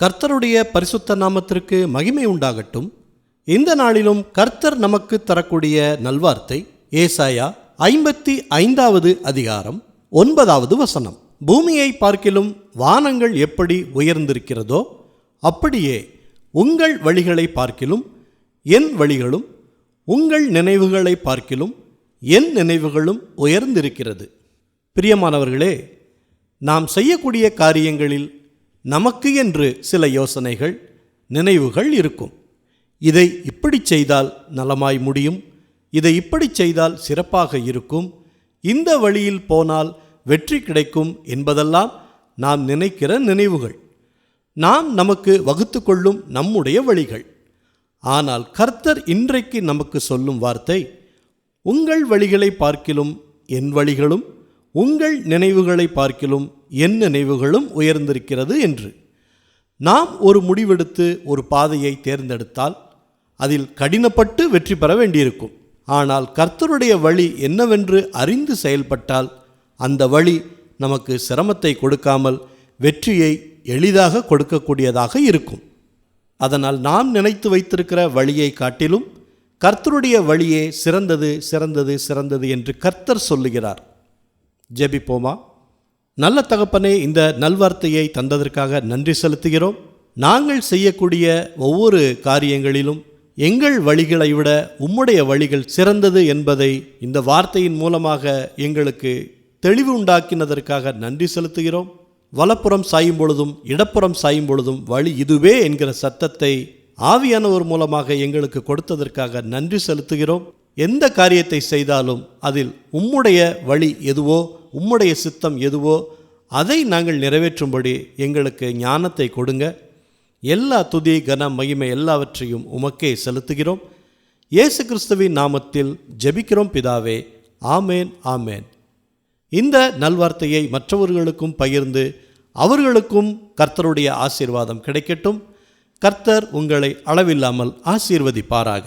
கர்த்தருடைய பரிசுத்த நாமத்திற்கு மகிமை உண்டாகட்டும். இந்த நாளிலும் கர்த்தர் நமக்கு தரக்கூடிய நல்வார்த்தை ஏசாயா ஐம்பத்தி ஐந்தாவது அதிகாரம் ஒன்பதாவது வசனம். பூமியை பார்க்கிலும் வானங்கள் எப்படி உயர்ந்திருக்கிறதோ அப்படியே உங்கள் வழிகளை பார்க்கிலும் என் வழிகளும் உங்கள் நினைவுகளை பார்க்கிலும் என் நினைவுகளும் உயர்ந்திருக்கிறது. பிரியமானவர்களே நாம் செய்யக்கூடிய காரியங்களில் நமக்கு என்று சில யோசனைகள் நினைவுகள் இருக்கும். இதை இப்படி செய்தால் நலமாய் முடியும். இதை இப்படி செய்தால் சிறப்பாக இருக்கும். இந்த வழியில் போனால் வெற்றி கிடைக்கும் என்பதெல்லாம் நாம் நினைக்கிற நினைவுகள். நாம் நமக்கு வகுத்து கொள்ளும் நம்முடைய வழிகள். ஆனால் கர்த்தர் இன்றைக்கு நமக்கு சொல்லும் வார்த்தை உங்கள் வழிகளை பார்க்கிலும் என் வழிகளும் உங்கள் நினைவுகளை பார்க்கிலும் என் நினைவுகளும் உயர்ந்திருக்கிறது என்று. நாம் ஒரு முடிவெடுத்து ஒரு பாதையை தேர்ந்தெடுத்தால் அதில் கடினப்பட்டு வெற்றி பெற வேண்டியிருக்கும். ஆனால் கர்த்தருடைய வழி என்னவென்று அறிந்து செயல்பட்டால் அந்த வழி நமக்கு சிரமத்தை கொடுக்காமல் வெற்றியை எளிதாக கொடுக்கக்கூடியதாக இருக்கும். அதனால் நாம் நினைத்து வைத்திருக்கிற வழியை காட்டிலும் கர்த்தருடைய வழியே சிறந்தது சிறந்தது சிறந்தது என்று கர்த்தர் சொல்லுகிறார். ஜெபிப்போமா? நல்ல தகப்பனே இந்த நல்வார்த்தையை தந்ததற்காக நன்றி செலுத்துகிறோம். நாங்கள் செய்யக்கூடிய ஒவ்வொரு காரியங்களிலும் எங்கள் வழிகளை விட உம்முடைய வழிகள் சிறந்தது என்பதை இந்த வார்த்தையின் மூலமாக எங்களுக்கு தெளிவு உண்டாக்கினதற்காக நன்றி செலுத்துகிறோம். வலப்புறம் சாயும் பொழுதும் இடப்புறம் சாயும் பொழுதும் வழி இதுவே என்கிற சத்தத்தை ஆவியானவர் மூலமாக எங்களுக்கு கொடுத்ததற்காக நன்றி செலுத்துகிறோம். எந்த காரியத்தை செய்தாலும் அதில் உம்முடைய வழி எதுவோ உம்முடைய சித்தம் எதுவோ அதை நாங்கள் நிறைவேற்றும்படி எங்களுக்கு ஞானத்தை கொடுங்க. எல்லா துதி கன மகிமை எல்லாவற்றையும் உமக்கே செலுத்துகிறோம். இயேசு கிறிஸ்துவின் நாமத்தில் ஜெபிக்கிறோம் பிதாவே. ஆமேன் ஆமேன். இந்த நல்வார்த்தையை மற்றவர்களுக்கும் பகிர்ந்து அவர்களுக்கும் கர்த்தருடைய ஆசீர்வாதம் கிடைக்கட்டும். கர்த்தர் உங்களை அளவில்லாமல் ஆசீர்வதிப்பாராக.